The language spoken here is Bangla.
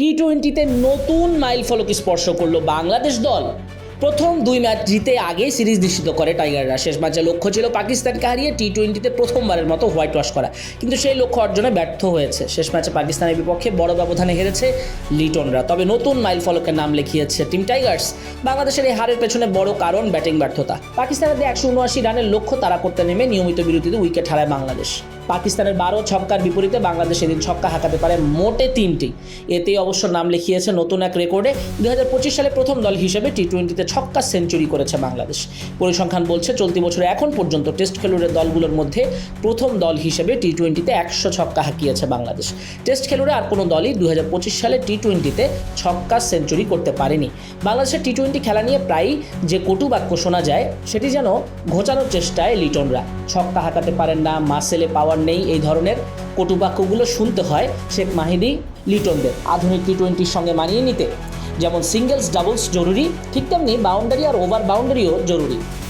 টি টোয়েন্টিতে নতুন মাইল ফলক স্পর্শ করল বাংলাদেশ দল। প্রথম দুই ম্যাচ জিতে আগেই সিরিজ নিশ্চিত করে টাইগাররা। শেষ ম্যাচে লক্ষ্য ছিল পাকিস্তানকে হারিয়ে টি টোয়েন্টিতে প্রথমবারের মতো হোয়াইট ওয়াশ করা। কিন্তু সেই লক্ষ্য অর্জনে ব্যর্থ হয়েছে। শেষ ম্যাচে পাকিস্তানের বিপক্ষে বড় ব্যবধানে হেরেছে লিটনরা। তবে নতুন মাইল ফলকের নাম লিখিয়েছে টিম টাইগার্স। বাংলাদেশের এই হারের পেছনে বড় কারণ ব্যাটিং ব্যর্থতা। পাকিস্তানের একশো উনআশি রানের লক্ষ্য তারা করতে নেমে নিয়মিত বিরতিতে উইকেট হারায় বাংলাদেশ। পাকিস্তানের বারো ছক্কার বিপরীতে বাংলাদেশ এদিন ছক্কা হাঁকাতে পারে মোটে তিনটি। এতেই অবশ্য নাম লিখিয়েছে নতুন এক রেকর্ডে। দুই হাজার পঁচিশ সালে প্রথম দল হিসেবে টি টোয়েন্টিতে ছক্কা সেঞ্চুরি করেছে বাংলাদেশ। পরিসংখ্যান বলছে, চলতি বছরে এখন পর্যন্ত টেস্ট খেলুড়ের দলগুলোর মধ্যে প্রথম দল হিসেবে টি টোয়েন্টিতে একশো ছক্কা হাঁকিয়েছে বাংলাদেশ। টেস্ট খেলুড়ে আর কোনো দলই দুই হাজার পঁচিশ সালে টি টোয়েন্টিতে ছক্কা সেঞ্চুরি করতে পারেনি। বাংলাদেশের টি টোয়েন্টি খেলা নিয়ে প্রায়ই যে কটু বাক্য শোনা যায়, সেটি যেন ঘোচানোর চেষ্টায় লিটনরা। ছক্কা হাঁকাতে পারেন না, মাসেলে পাওয়ার নেই এই ধরনের কটুবাক্যগুলো শুনতে হয় শেখ মাহিদি, লিটনদের আধুনিক টি টোয়েন্টির সঙ্গে মানিয়ে নিতে। যেমন সিঙ্গেলস ডাবলস জরুরি, ঠিক তেমনি বাউন্ডারি আর ওভার বাউন্ডারিও জরুরি।